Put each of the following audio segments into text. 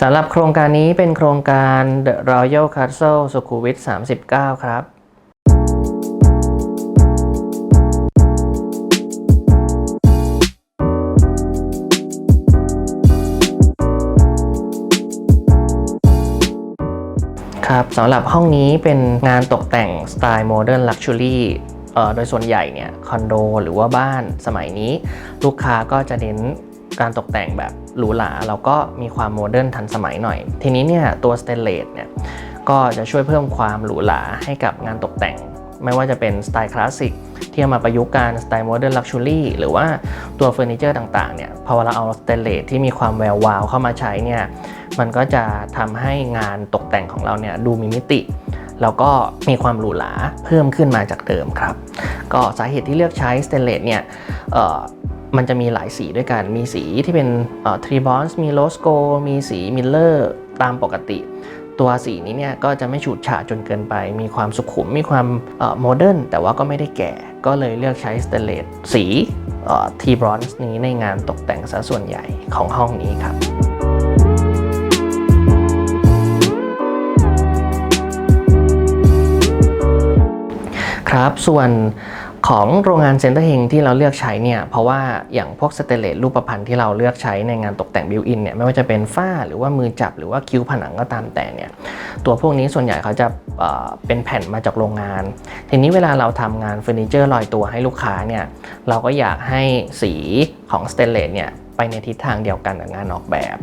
สำหรับโครงการนี้เป็นโครงการ The Royal Castle สุขุมวิท 39 ครับครับสำหรับห้องนี้เป็นงานตกแต่งสไตล์โมเดิร์นลักชัวรี่โดยส่วนใหญ่เนี่ยคอนโดหรือว่าบ้านสมัยนี้ ลูกค้าก็จะเน้นการตกแต่งแบบ หรูหราแล้วก็มีความโมเดิร์นทันสมัยหน่อย ทีนี้เนี่ยตัวสเตนเลสเนี่ยก็จะช่วยเพิ่มความหรูหราให้กับงานตกแต่ง ไม่ว่าจะเป็นสไตล์คลาสสิกที่เอามาประยุกต์การสไตล์โมเดิร์นลักชัวรี่หรือว่าตัวเฟอร์นิเจอร์ต่างๆเนี่ยพอเราเอาสเตนเลสที่มีความแวววาวเข้ามาใช้เนี่ยมันก็จะทำให้งานตกแต่งของเราเนี่ยดูมีมิติ แล้วก็มีความหรูหราเพิ่มขึ้นมาจากเดิมครับ ก็สาเหตุที่เลือกใช้สเตนเลสเนี่ย มันจะมีหลายสีด้วยกัน มีสีที่เป็นทรีบอนส์มีโลสโกมีสีมิลเลอร์ตามปกติ ตัวสีนี้เนี่ยก็จะไม่ฉูดฉาดจนเกินไป มีความสุขุม มีความโมเดิร์นแต่ว่าก็ไม่ได้แก่ ก็เลยเลือกใช้สเตเลสสีทีบรอนซ์นี้ในงานตกแต่งซะส่วนใหญ่ของห้องนี้ครับครับส่วน ของโรงงานเซ็นเตอร์เฮงที่เราเลือกใช้เนี่ยเพราะว่าอย่างพวกสเตเลสรูปพันธ์ที่เราเลือกใช้ในงานตกแต่งบิวอินเนี่ยไม่ว่าจะเป็นฝ้าหรือว่ามือจับหรือว่าคิ้วผนังก็ตามแต่เนี่ยตัวพวกนี้ส่วนใหญ่เขาจะเเป็นแผ่นมาจากโรงงาน ทีนี้เวลาเราทำงานเฟอร์นิเจอร์ลอยตัวให้ลูกค้าเนี่ยเราก็อยากให้สีของสเตเลสเนี่ยไปในทิศทางเดียวกันกับงานออกแบบ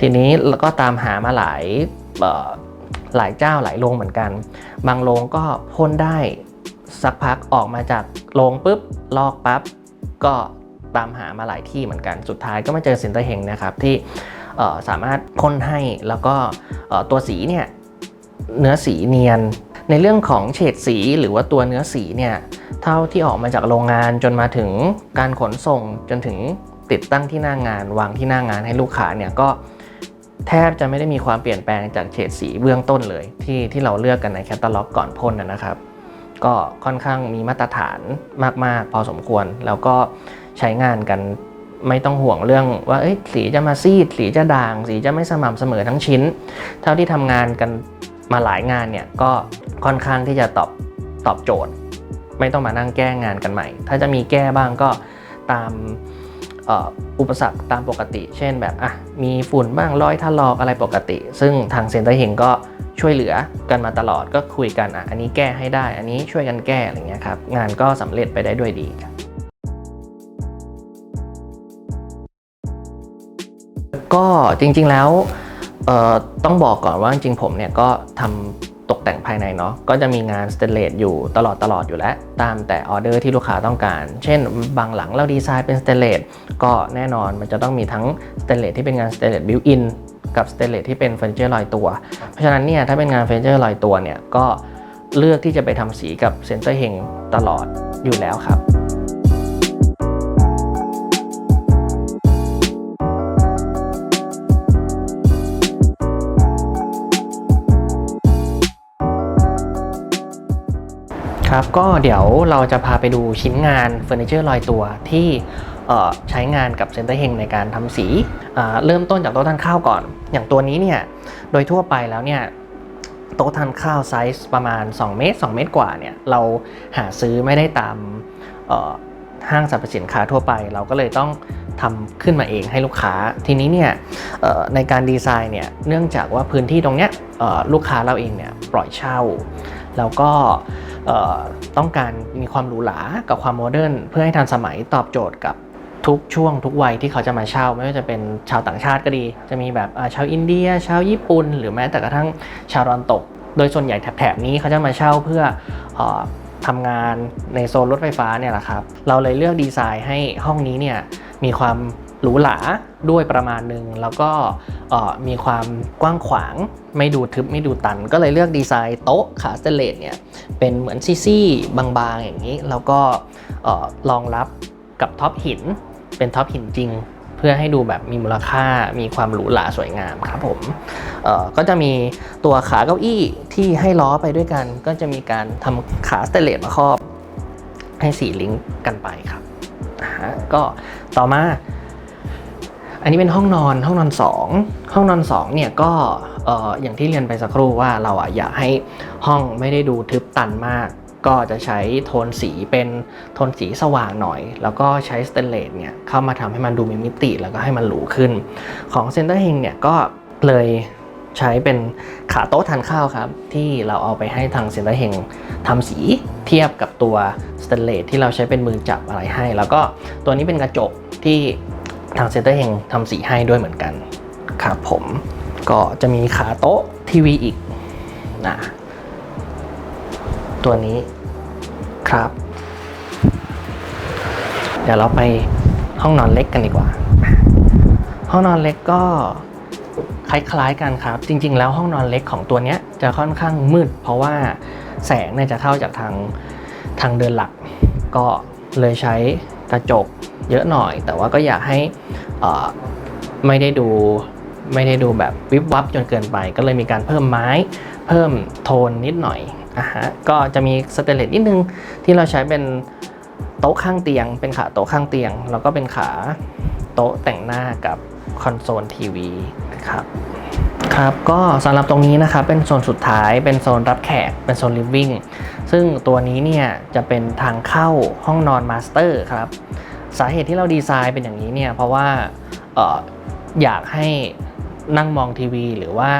ทีนี้เราก็ตามหามาหลายหลายเจ้าหลายโรงเหมือนกัน บางโรงก็พ่นได้ สักพักออกมาจากโรงปุ๊บ ลอกปั๊บ ก็ตามหามาหลายที่เหมือนกัน สุดท้ายก็มาเจอสินเตอร์เฮงนะครับ ที่สามารถพ่นให้แล้วก็ตัวสีเนี่ยเนื้อสีเนียน ในเรื่องของเฉดสีหรือว่าตัวเนื้อสีเนี่ยเท่าที่ออกมาจากโรงงานจนมาถึงการขนส่งจนถึงติดตั้งที่หน้างาน วางที่หน้างานให้ลูกค้าเนี่ยก็แทบจะไม่ได้มีความเปลี่ยนแปลงจากเฉดสีเบื้องต้นเลย ที่ที่เราเลือกกันในแคตตาล็อกก่อนพ่นนะครับ ก็ค่อนข้างมีมาตรฐานมาก ๆ พอสมควร แล้วก็ใช้งานกันไม่ต้องห่วงเรื่องว่าสีจะมาซีด สีจะด่าง สีจะไม่สม่ำเสมอทั้งชิ้น เท่าที่ทำงานกันมาหลายงานเนี่ยก็ค่อนข้างที่จะตอบตอบโจทย์ ไม่ต้องมานั่งแก้งานกันใหม่ ถ้าจะมีแก้บ้างก็ตามอุปสรรคตามปกติ เช่นแบบอะมีฝุ่นบ้างรอยถลอกอะไรปกติ ซึ่งทางเซ็นเตอร์เฮงก็ ช่วยเหลือกันมาตลอดก็คุยกันอะอันนี้แก้ให้ได้ อันนี้ช่วยกันแก้อะไรเงี้ยครับงานก็สำเร็จไปได้ด้วยดีก็จริงๆแล้วต้องบอกก่อนว่าจริงๆผมเนี่ยก็ทำตกแต่งภายในเนาะก็จะมีงานสเตนเลสอยู่ตลอดตลอดอยู่แล้ว ตามแต่ออเดอร์ที่ลูกค้าต้องการ เช่น บางหลังเราดีไซน์เป็นสเตนเลสก็แน่นอนมันจะต้องมีทั้งสเตนเลสที่เป็นงานสเตนเลสบิวอิน กับสเตนเลสที่เป็นเฟอร์นิเจอร์ลอยตัว เพราะฉะนั้นเนี่ยถ้าเป็นงานเฟอร์นิเจอร์ลอยตัวเนี่ยก็เลือกที่จะไปทำสีกับเซนเตอร์เฮงตลอดอยู่แล้วครับครับก็เดี๋ยวเราจะพาไปดูชิ้นงานเฟอร์นิเจอร์ลอยตัวที่ ใช้งานกับเซนเตอร์เฮงในการทำสีเริ่มต้นจากโต๊ะทานข้าวก่อน อย่างตัวนี้เนี่ยโดยทั่วไปแล้วเนี่ยโต๊ะทานข้าวไซส์ประมาณ 2 เมตร 2 เมตรกว่าเนี่ยเราหาซื้อไม่ได้ตามห้างสรรพสินค้าทั่วไป เราก็เลยต้องทำขึ้นมาเองให้ลูกค้า ทีนี้เนี่ยในการดีไซน์เนี่ยเนื่องจากว่าพื้นที่ตรงเนี้ยลูกค้าเราเองเนี่ยปล่อยเช่า แล้วก็ต้องการมีความหรูหรากับความโมเดิร์นเพื่อให้ทันสมัยตอบโจทย์กับ ทุกช่วงทุกวัยที่เขาจะมาเช่า ไม่ว่าจะเป็นชาวต่างชาติก็ดี จะมีแบบชาวอินเดีย ชาวญี่ปุ่น หรือแม้แต่กระทั่งชาวตะวันตก โดยส่วนใหญ่แถบๆนี้เขาจะมาเช่าเพื่ออทำงานในโซนรถไฟฟ้าเนี่ยแหละครับเราเลยเลือกดีไซน์ให้ห้องนี้เนี่ยมีความหรูหราด้วยประมาณหนึ่งแล้วก็มีความกว้างขวางไม่ดูทึบไม่ดูตัน ก็เลยเลือกดีไซน์โต๊ะขาสเตเลสเนี่ยเป็นเหมือนซี่ๆบางๆอย่างนี้ แล้วก็รองรับกับท็อปหิน เป็นท็อปหินจริง เพื่อให้ดูแบบมีมูลค่ามีความหรูหราสวยงามครับผมก็จะมีตัวขาเก้าอี้ที่ให้ล้อไปด้วยกัน ก็จะมีการทำขาสเตเลสมาครอบ ให้สีลิงก์กันไปครับก็ต่อมาอันนี้เป็นห้องนอนห้องนอน 2 ห้องนอน 2 เนี่ยก็เอ่ออย่างที่เรียนไปสักครู่ว่าเราอะอยากให้ห้องไม่ได้ดูทึบตันมาก ก็จะใช้โทนสีเป็นโทนสีสว่างหน่อย แล้วก็ใช้สเตนเลสเนี่ยเข้ามาทำให้มันดูมีมิติ แล้วก็ให้มันหรูขึ้น ของเซนเตอร์เฮงเนี่ยก็เลยใช้เป็นขาโต๊ะทานข้าวครับ ที่เราเอาไปให้ทางเซนเตอร์เฮงทำสีเทียบกับตัวสเตนเลสที่เราใช้เป็นมือจับอะไรให้ แล้วก็ตัวนี้เป็นกระจกที่ทางเซนเตอร์เฮงทำสีให้ด้วยเหมือนกันครับผมก็จะมีขาโต๊ะทีวีอีกนะ ตัวนี้ครับ เดี๋ยวเราไปห้องนอนเล็กกันดีกว่า ห้องนอนเล็กก็คล้ายๆกันครับ จริง ๆ แล้วห้องนอนเล็กของตัวนี้จะค่อนข้างมืด เพราะว่าแสงเนี่ยจะเข้าจากทางทางเดินหลัก ก็เลยใช้กระจกเยอะหน่อย แต่ว่าก็อยากให้ไม่ได้ดูไม่ได้ดูแบบวิบวับจนเกินไป ก็เลยมีการเพิ่มไม้ เพิ่มโทนนิดหน่อย อะฮะก็จะมีสเตนเลสนิดนึงที่เราใช้เป็นโต๊ะข้างเตียง เป็นขาโต๊ะข้างเตียง แล้วก็เป็นขาโต๊ะแต่งหน้ากับคอนโซลทีวีครับครับก็สำหรับตรงนี้นะครับเป็นโซนสุดท้ายเป็นโซนรับแขกเป็นโซนลิฟวิ่งซึ่งตัวนี้เนี่ยจะเป็นทางเข้าห้องนอนมาสเตอร์ครับสาเหตุที่เราดีไซน์เป็นอย่างนี้เนี่ยเพราะว่าอออยากให้นั่งมองทีวีหรือว่า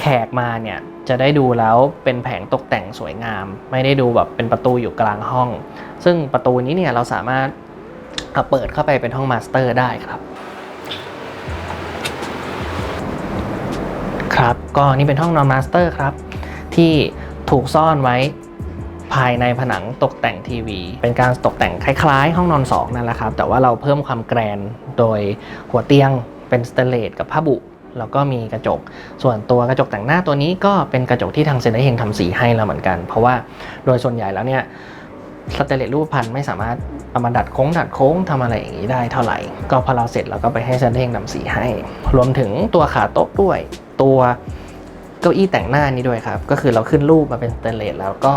แขกมาเนี่ยจะได้ดูแล้วเป็นแผงตกแต่งสวยงาม ไม่ได้ดูแบบเป็นประตูอยู่กลางห้อง ซึ่งประตูนี้เนี่ยเราสามารถเาเปิดเข้าไปเป็นห้องมาสเตอร์ได้ครับครับก็นี่เป็นห้องนอนมาสเตอร์ครับ ที่ถูกซ่อนไว้ภายในผนังตกแต่งทีวี เป็นการตกแต่งคล้ายๆ ห้องนอน2นั่นแหละครับ แต่ว่าเราเพิ่มความแกรนโดยหัวเตียงเป็นสเตเลสกับผ้าบุ แล้วก็มีกระจก ส่วนตัวกระจกแต่งหน้าตัวนี้ก็เป็นกระจกที่ทางเซนเตอร์เฮงทำสีให้เราเหมือนกัน เพราะว่าโดยส่วนใหญ่แล้วเนี่ยสเตเลสรูปพันธ์ไม่สามารถเอามาดัดโค้งดัดโค้งทำอะไรอย่างนี้ได้เท่าไหร่ ก็พอเราเสร็จเราก็ไปให้เซนเตอร์เฮงทำสีให้ รวมถึงตัวขาโต๊ะด้วย ตัวเก้าอี้แต่งหน้านี้ด้วยครับ ก็คือเราขึ้นรูปมาเป็นสเตเลสแล้วก็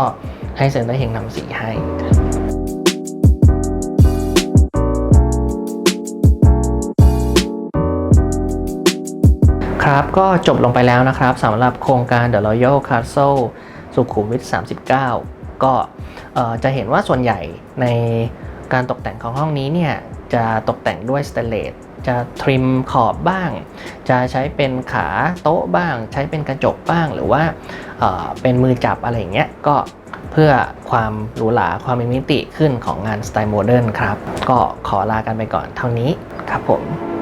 ให้เซนเตอร์เฮงทำสีให้ ครับ ก็จบลงไปแล้วนะครับสำหรับโครงการ The Royal Castle สุขุมวิท 39 ก็เอ่อจะเห็นว่าส่วนใหญ่ในการตกแต่งของห้องนี้เนี่ย จะตกแต่งด้วยสเตนเลสจะทริมขอบบ้าง จะใช้เป็นขาโต๊ะบ้าง ใช้เป็นกระจกบ้างหรือว่าเเป็นมือจับอะไรอย่างเงี้ยก็เพื่อความหรูหราความมีมิติขึ้นของงานสไตล์โมเดิร์นครับ ก็ขอลากันไปก่อนเท่านี้ครับผม